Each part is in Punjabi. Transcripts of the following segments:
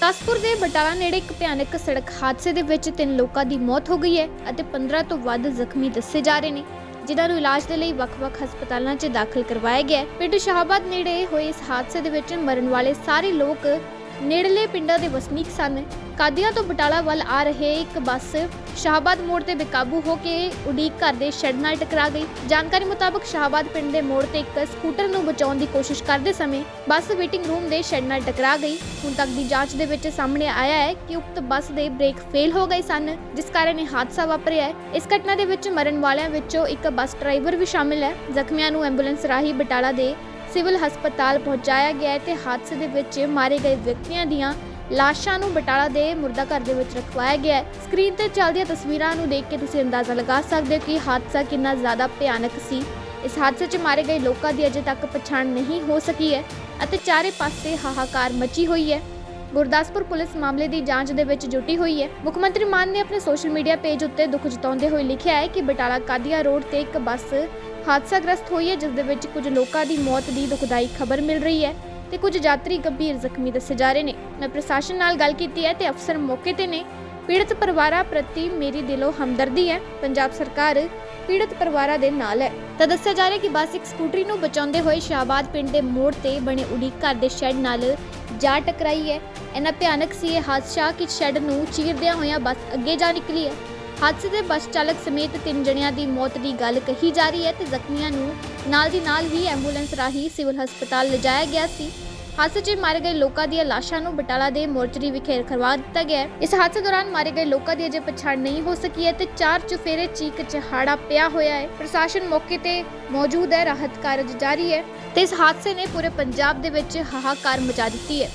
ਤਾਸਪੁਰ ਦੇ ਬਟਾਲਾ ਨੇੜੇ ਇੱਕ ਭਿਆਨਕ ਸੜਕ ਹਾਦਸੇ ਦੇ ਵਿੱਚ ਤਿੰਨ ਲੋਕਾਂ ਦੀ ਮੌਤ ਹੋ ਗਈ ਹੈ ਅਤੇ 15 ਤੋਂ ਵੱਧ ਜ਼ਖਮੀ ਦੱਸੇ ਜਾ ਰਹੇ ਨੇ, ਜਿਨ੍ਹਾਂ ਨੂੰ ਇਲਾਜ ਦੇ ਲਈ ਵੱਖ-ਵੱਖ ਹਸਪਤਾਲਾਂ 'ਚ ਦਾਖਲ ਕਰਵਾਇਆ ਗਿਆ ਹੈ। ਪਿੰਡ ਸ਼ਾਹਬਾਦ ਨੇੜੇ ਹੋਏ ਇਸ ਹਾਦਸੇ ਦੇ ਵਿੱਚ ਮਰਨ ਵਾਲੇ ਸਾਰੇ ਲੋਕ ਨੇੜਲੇ ਪਿੰਡਾਂ ਦੇ ਵਸਨੀਕ ਸਨ। ਕਾਦੀਆਂ ਤੋਂ ਬਟਾਲਾ ਵੱਲ ਆ ਰਹੇ ਇੱਕ ਬੱਸ ਸ਼ਾਹਬਾਦ ਮੋੜ ਤੇ ਬੇਕਾਬੂ ਹੋ ਕੇ ਉਡੀਕ ਘਰ ਦੇ ਸ਼ੈੱਡ ਨਾਲ ਟਕਰਾ ਗਈ। ਜਾਣਕਾਰੀ ਮੁਤਾਬਕ ਸ਼ਾਹਬਾਦ ਪਿੰਡ ਦੇ ਮੋੜ ਤੇ ਇੱਕ ਸਕੂਟਰ ਨੂੰ ਬਚਾਉਣ ਦੀ ਕੋਸ਼ਿਸ਼ ਕਰਦੇ ਸਮੇਂ ਬੱਸ ਵੇਟਿੰਗ ਰੂਮ ਦੇ ਸ਼ੈੱਡ ਨਾਲ ਟਕਰਾ ਗਈ। ਹੁਣ ਤੱਕ ਦੀ ਜਾਂਚ ਦੇ ਵਿੱਚ ਸਾਹਮਣੇ ਆਇਆ ਹੈ ਕਿ ਉਕਤ ਬੱਸ ਦੇ ਬ੍ਰੇਕ ਫੇਲ ਹੋ ਗਏ ਸਨ, ਜਿਸ ਕਾਰਨ ਇਹ ਹਾਦਸਾ ਵਾਪਰਿਆ ਹੈ। ਇਸ ਘਟਨਾ ਦੇ ਵਿੱਚ ਮਰਨ ਵਾਲਿਆਂ ਵਿੱਚੋਂ ਇੱਕ ਬੱਸ ਡਰਾਈਵਰ ਵੀ ਸ਼ਾਮਿਲ ਹੈ। ਜ਼ਖਮੀਆਂ ਨੂੰ ਐਂਬੂਲੈਂਸ ਰਾਹੀਂ ਬਟਾਲਾ ਦੇ ਸਿਵਲ ਹਸਪਤਾਲ ਪਹੁੰਚਾਇਆ ਗਿਆ ਹੈ ਤੇ ਹਾਦਸੇ ਦੇ ਵਿੱਚ ਮਾਰੇ ਗਏ ਵਿਅਕਤੀਆਂ ਦੀਆਂ ਲਾਸ਼ਾਂ ਨੂੰ ਬਟਾਲਾ ਦੇ ਮੁਰਦਾ ਘਰ ਦੇ ਵਿੱਚ ਰਖਵਾਇਆ ਗਿਆ ਹੈ। ਸਕਰੀਨ ਤੇ ਚੱਲਦੀਆਂ ਤਸਵੀਰਾਂ ਨੂੰ ਦੇਖ ਕੇ ਤੁਸੀਂ ਅੰਦਾਜ਼ਾ ਲਗਾ ਸਕਦੇ ਹੋ ਕਿ ਹਾਦਸਾ ਕਿੰਨਾ ਜ਼ਿਆਦਾ ਭਿਆਨਕ ਸੀ। ਇਸ ਹਾਦਸੇ 'ਚ ਮਾਰੇ ਗਏ ਲੋਕਾਂ ਦੀ ਅਜੇ ਤੱਕ ਪਛਾਣ ਨਹੀਂ ਹੋ ਸਕੀ ਹੈ ਅਤੇ ਚਾਰੇ ਪਾਸੇ ਹਾਹਾਕਾਰ ਮਚੀ ਹੋਈ ਹੈ। ਗੁਰਦਾਸਪੁਰ ਪੁਲਿਸ ਮਾਮਲੇ ਦੀ ਜਾਂਚ ਦੇ ਵਿੱਚ ਜੁਟੀ ਹੋਈ ਹੈ। ਮੁੱਖ ਮੰਤਰੀ ਮਾਨ ਨੇ ਆਪਣੇ ਸੋਸ਼ਲ ਮੀਡੀਆ ਪੇਜ ਉੱਤੇ ਦੁੱਖ ਜਤਾਉਂਦੇ ਹੋਏ ਲਿਖਿਆ ਹੈ ਕਿ ਬਟਾਲਾ ਕਾਦੀਆ ਰੋਡ ਤੇ ਇੱਕ ਬੱਸ ਹਾਦਸਾਗ੍ਰਸਤ ਹੋਈ ਹੈ, ਜਿਸ ਦੇ ਵਿੱਚ ਕੁਝ ਲੋਕਾਂ ਦੀ ਮੌਤ ਦੀ ਦੁਖਦਾਈ ਖਬਰ ਮਿਲ ਰਹੀ ਹੈ ਤੇ ਕੁਝ ਯਾਤਰੀ ਗੰਭੀਰ ਜ਼ਖਮੀ ਦੱਸੇ ਜਾ ਰਹੇ ਨੇ। ਮੈਂ ਪ੍ਰਸ਼ਾਸਨ ਨਾਲ ਗੱਲ ਕੀਤੀ ਹੈ ਤੇ ਅਫਸਰ ਮੌਕੇ ਤੇ ਨੇ ਪੀੜਤ ਪਰਿਵਾਰਾਂ ਪ੍ਰਤੀ ਮੇਰੀ ਦਿਲੋਂ ਹਮਦਰਦੀ ਹੈ। ਪੰਜਾਬ ਸਰਕਾਰ ਪੀੜਤ ਪਰਿਵਾਰਾਂ ਦੇ ਨਾਲ ਹੈ। ਤਾਂ ਦੱਸਿਆ ਜਾ ਰਿਹਾ ਕਿ ਬੱਸ ਇੱਕ ਸਕੂਟਰੀ ਨੂੰ ਬਚਾਉਂਦੇ ਹੋਏ ਸ਼ਾਹਬਾਦ ਪਿੰਡ ਦੇ ਮੋੜ ਤੇ ਬਣੇ ਉਡੀਕ ਘਰ ਦੇ ਸ਼ੈੱਡ ਨਾਲ ਜਾ ਟਕਰਾਈ ਹੈ। ਇੰਨਾ ਭਿਆਨਕ ਸੀ ਇਹ ਹਾਦਸਾ ਕਿ ਸ਼ੈੱਡ ਨੂੰ ਚੀਰਦਿਆਂ ਹੋਇਆਂ ਬੱਸ ਅੱਗੇ ਜਾ ਨਿਕਲੀ ਹੈ। ਹਾਦਸੇ ਦੇ ਬੱਸ ਚਾਲਕ ਸਮੇਤ ਤਿੰਨ ਜਣਿਆਂ ਦੀ ਮੌਤ ਦੀ ਗੱਲ ਕਹੀ ਜਾ ਰਹੀ ਹੈ ਤੇ ਜ਼ਖਮੀਆਂ ਨੂੰ ਨਾਲ ਦੀ ਨਾਲ ਹੀ ਐਂਬੂਲੈਂਸ ਰਾਹੀਂ ਸਿਵਲ ਹਸਪਤਾਲ ਲਿਜਾਇਆ ਗਿਆ ਸੀ। ਹਾਦਸੇ 'ਚ ਮਾਰੇ ਗਏ ਲੋਕਾਂ ਦੀਆਂ ਲਾਸ਼ਾਂ ਨੂੰ ਬਟਾਲਾ ਦੇ ਮੋਰਚਰੀ ਵਿਖੇ ਰਖਵਾ ਦਿੱਤਾ ਗਿਆ ਹੈ। ਇਸ ਹਾਦਸੇ ਦੌਰਾਨ ਮਾਰੇ ਗਏ ਲੋਕਾਂ ਦੀ ਅਜੇ ਪਛਾਣ ਨਹੀਂ ਹੋ ਸਕੀ ਹੈ ਤੇ ਚਾਰ ਚੁਫੇਰੇ ਚੀਕ ਚਹਾੜਾ ਪਿਆ ਹੋਇਆ ਹੈ। ਪ੍ਰਸ਼ਾਸਨ ਮੌਕੇ ਤੇ ਮੌਜੂਦ ਹੈ, ਰਾਹਤ ਕਾਰਜ ਜਾਰੀ ਹੈ ਤੇ ਇਸ ਹਾਦਸੇ ਨੇ ਪੂਰੇ ਪੰਜਾਬ ਦੇ ਵਿੱਚ ਹਾਹਾਕਾਰ ਮਚਾ ਦਿੱਤੀ ਹੈ।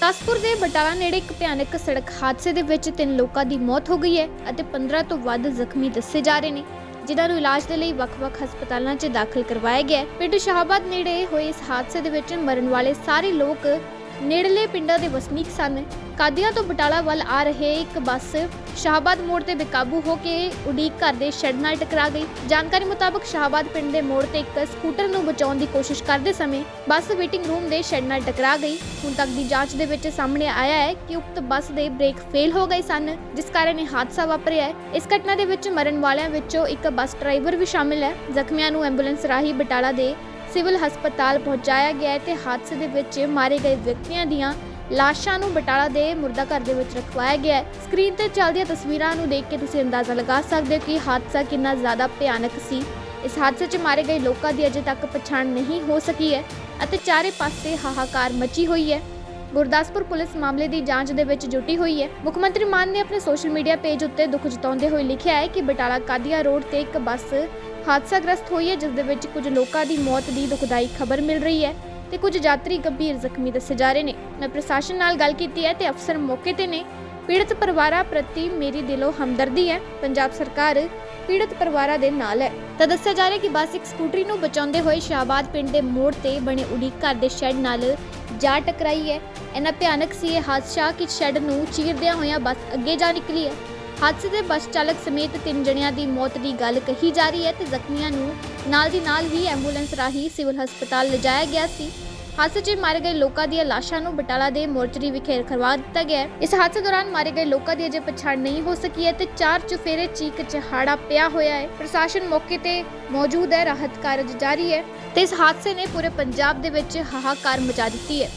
ਤਾਸਪੁਰ ਦੇ ਬਟਾਲਾ ਨੇੜੇ ਇੱਕ ਭਿਆਨਕ ਸੜਕ ਹਾਦਸੇ ਦੇ ਵਿੱਚ ਤਿੰਨ ਲੋਕਾਂ ਦੀ ਮੌਤ ਹੋ ਗਈ ਹੈ ਅਤੇ 15 ਤੋਂ ਵੱਧ ਜ਼ਖਮੀ ਦੱਸੇ ਜਾ ਰਹੇ ਨੇ, ਜਿਨ੍ਹਾਂ ਨੂੰ ਇਲਾਜ ਦੇ ਲਈ ਵੱਖ-ਵੱਖ ਹਸਪਤਾਲਾਂ 'ਚ ਦਾਖਲ ਕਰਵਾਇਆ ਗਿਆ ਹੈ। ਪਿੰਡ ਸ਼ਾਹਬਾਦ ਨੇੜੇ ਹੋਏ ਇਸ ਹਾਦਸੇ ਦੇ ਵਿੱਚ ਮਰਨ ਵਾਲੇ ਸਾਰੇ ਲੋਕ ਨੇੜਲੇ ਪਿੰਡਾਂ ਦੇ ਵਸਨੀਕ ਸਨ। ਕਾਦੀਆਂ ਤੋਂ ਬਟਾਲਾ ਵੱਲ ਆ ਰਹੇ ਇੱਕ ਬੱਸ ਸ਼ਾਹਬਾਦ ਮੋੜ ਤੇ ਬੇਕਾਬੂ ਹੋ ਕੇ ਉਡੀਕ ਘਰ ਦੇ ਸ਼ੈੱਡ ਨਾਲ ਟਕਰਾ ਗਈ। ਜਾਣਕਾਰੀ ਮੁਤਾਬਕ ਸ਼ਾਹਬਾਦ ਪਿੰਡ ਦੇ ਮੋੜ ਤੇ ਇੱਕ ਸਕੂਟਰ ਨੂੰ ਬਚਾਉਣ ਦੀ ਕੋਸ਼ਿਸ਼ ਕਰਦੇ ਸਮੇਂ ਬੱਸ ਵੇਟਿੰਗ ਰੂਮ ਦੇ ਸ਼ੈੱਡ ਨਾਲ ਟਕਰਾ ਗਈ। ਹੁਣ ਤੱਕ ਦੀ ਜਾਂਚ ਦੇ ਵਿੱਚ ਸਾਹਮਣੇ ਆਇਆ ਹੈ ਕਿ ਉਕਤ ਬੱਸ ਦੇ ਬ੍ਰੇਕ ਫੇਲ ਹੋ ਗਏ ਸਨ, ਜਿਸ ਕਾਰਨ ਇਹ ਹਾਦਸਾ ਵਾਪਰਿਆ ਹੈ। ਇਸ ਘਟਨਾ ਦੇ ਵਿੱਚ ਮਰਨ ਵਾਲਿਆਂ ਵਿੱਚੋਂ ਇੱਕ ਬੱਸ ਡਰਾਈਵਰ ਵੀ ਸ਼ਾਮਿਲ ਹੈ। ਜ਼ਖਮੀਆਂ ਨੂੰ ਐਂਬੂਲੈਂਸ ਰਾਹੀਂ ਬਟਾਲਾ ਦੇ ਸਿਵਲ ਹਸਪਤਾਲ ਪਹੁੰਚਾਇਆ ਗਿਆ ਹੈ ਤੇ ਹਾਦਸੇ ਦੇ ਵਿੱਚ ਮਾਰੇ ਗਏ ਵਿਅਕਤੀਆਂ ਦੀਆਂ ਲਾਸ਼ਾਂ ਨੂੰ ਬਟਾਲਾ ਦੇ ਮੁਰਦਾ ਘਰ ਦੇ ਵਿੱਚ ਰਖਵਾਇਆ ਗਿਆ ਹੈ। ਸਕਰੀਨ ਤੇ ਚੱਲਦੀਆਂ ਤਸਵੀਰਾਂ ਨੂੰ ਦੇਖ ਕੇ ਤੁਸੀਂ ਅੰਦਾਜ਼ਾ ਲਗਾ ਸਕਦੇ ਹੋ ਕਿ ਹਾਦਸਾ ਕਿੰਨਾ ਜ਼ਿਆਦਾ ਭਿਆਨਕ ਸੀ। ਇਸ ਹਾਦਸੇ 'ਚ ਮਾਰੇ ਗਏ ਲੋਕਾਂ ਦੀ ਅਜੇ ਤੱਕ ਪਛਾਣ ਨਹੀਂ ਹੋ ਸਕੀ ਹੈ ਅਤੇ ਚਾਰੇ ਪਾਸੇ ਹਾਹਾਕਾਰ ਮਚੀ ਹੋਈ ਹੈ। ਗੁਰਦਾਸਪੁਰ ਪੁਲਿਸ ਮਾਮਲੇ ਦੀ ਜਾਂਚ ਦੇ ਵਿੱਚ ਜੁਟੀ ਹੋਈ ਹੈ। ਮੁੱਖ ਮੰਤਰੀ ਮਾਨ ਨੇ ਆਪਣੇ ਸੋਸ਼ਲ ਮੀਡੀਆ ਪੇਜ ਉੱਤੇ ਦੁੱਖ ਜਤਾਉਂਦੇ ਹੋਏ ਲਿਖਿਆ ਹੈ ਕਿ ਬਟਾਲਾ ਕਾਦੀਆ ਰੋਡ ਤੇ ਇੱਕ ਬੱਸ ਹਾਦਸਾਗ੍ਰਸਤ ਹੋਈ ਹੈ, ਜਿਸ ਦੇ ਵਿੱਚ ਕੁਝ ਲੋਕਾਂ ਦੀ ਮੌਤ ਦੀ ਦੁਖਦਾਈ ਖਬਰ ਮਿਲ ਰਹੀ ਹੈ ਤੇ ਕੁਝ ਯਾਤਰੀ ਗੰਭੀਰ ਜ਼ਖਮੀ ਦੱਸੇ ਜਾ ਰਹੇ ਨੇ। ਮੈਂ ਪ੍ਰਸ਼ਾਸਨ ਨਾਲ ਗੱਲ ਕੀਤੀ ਹੈ ਤੇ ਅਫਸਰ ਮੌਕੇ ਤੇ ਨੇ ਪੀੜਤ ਪਰਿਵਾਰਾਂ ਪ੍ਰਤੀ ਮੇਰੀ ਦਿਲੋਂ ਹਮਦਰਦੀ ਹੈ। ਪੰਜਾਬ ਸਰਕਾਰ ਪੀੜਤ ਪਰਿਵਾਰਾਂ ਦੇ ਨਾਲ ਹੈ। ਤਾਂ ਦੱਸਿਆ ਜਾ ਰਿਹਾ ਕਿ ਬੱਸ ਇੱਕ ਸਕੂਟਰੀ ਨੂੰ ਬਚਾਉਂਦੇ ਹੋਏ ਸ਼ਾਹਬਾਦ ਪਿੰਡ ਦੇ ਮੋੜ ਤੇ ਬਣੇ ਉਡੀਕ ਘਰ ਦੇ ਸ਼ੈੱਡ ਨਾਲ ਜਾ ਟਕਰਾਈ ਹੈ। ਇੰਨਾ ਭਿਆਨਕ ਸੀ ਇਹ ਹਾਦਸਾ ਕਿ ਸ਼ੈੱਡ ਨੂੰ ਚੀਰਦਿਆਂ ਹੋਇਆਂ ਬੱਸ ਅੱਗੇ ਜਾ ਨਿਕਲੀ ਹੈ। ਹਾਦਸੇ ਦੇ ਬੱਸ ਚਾਲਕ ਸਮੇਤ ਤਿੰਨ ਜਣਿਆਂ ਦੀ ਮੌਤ ਦੀ ਗੱਲ ਕਹੀ ਜਾ ਰਹੀ ਹੈ ਤੇ ਜ਼ਖਮੀਆਂ ਨੂੰ ਨਾਲ ਦੀ ਨਾਲ ਹੀ ਐਂਬੂਲੈਂਸ ਰਾਹੀਂ ਸਿਵਲ ਹਸਪਤਾਲ ਲਿਜਾਇਆ ਗਿਆ ਸੀ। ਹਾਦਸੇ 'ਚ ਮਾਰੇ ਗਏ ਲੋਕਾਂ ਦੀਆਂ ਲਾਸ਼ਾਂ ਨੂੰ ਬਟਾਲਾ ਦੇ ਮੋਰਚਰੀ ਵਿਖੇ ਰਖਵਾ ਦਿੱਤਾ ਗਿਆ ਹੈ। ਇਸ ਹਾਦਸੇ ਦੌਰਾਨ ਮਾਰੇ ਗਏ ਲੋਕਾਂ ਦੀ ਅਜੇ ਪਛਾਣ ਨਹੀਂ ਹੋ ਸਕੀ ਹੈ ਤੇ ਚਾਰ ਚੁਫੇਰੇ ਚੀਕ ਚਹਾੜਾ ਪਿਆ ਹੋਇਆ ਹੈ। ਪ੍ਰਸ਼ਾਸਨ ਮੌਕੇ ਤੇ ਮੌਜੂਦ ਹੈ, ਰਾਹਤ ਕਾਰਜ ਜਾਰੀ ਹੈ ਤੇ ਇਸ ਹਾਦਸੇ ਨੇ ਪੂਰੇ ਪੰਜਾਬ ਦੇ ਵਿੱਚ ਹਾਹਾਕਾਰ ਮਚਾ ਦਿੱਤੀ ਹੈ।